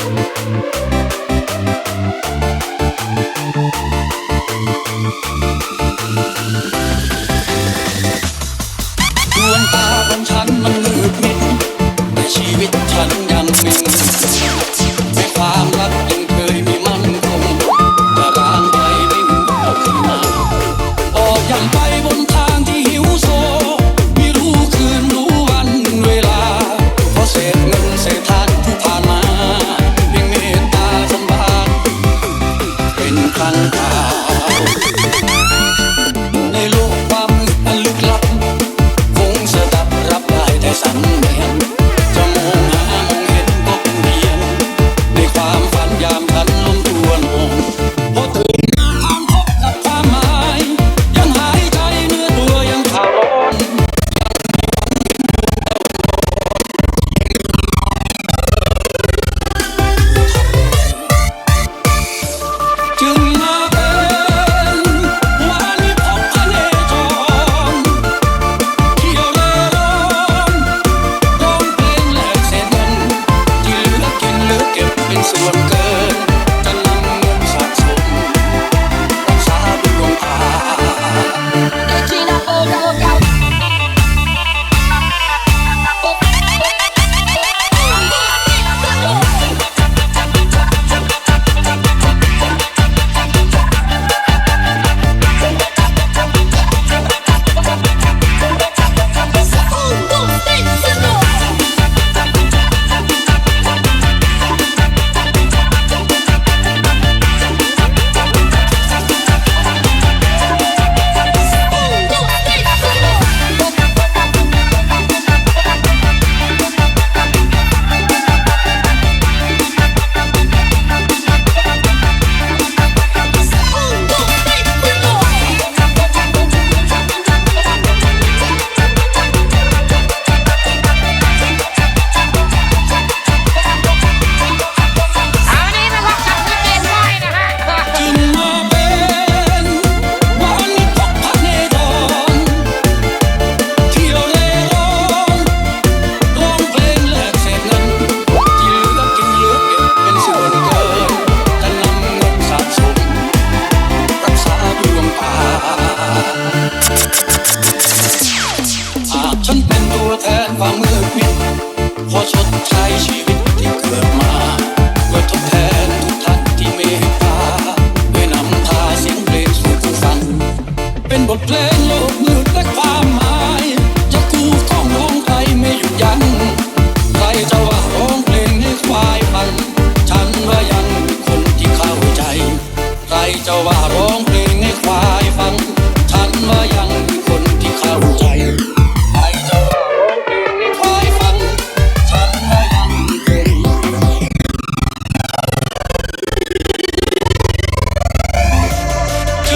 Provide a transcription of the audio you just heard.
ดวงตาของฉันมันมืดมิดในชีวิตฉันยังมินในความรักยังเคยมีมั่นคงแต่ร่างใจม่มีมาอ๋อยังไปบน 三打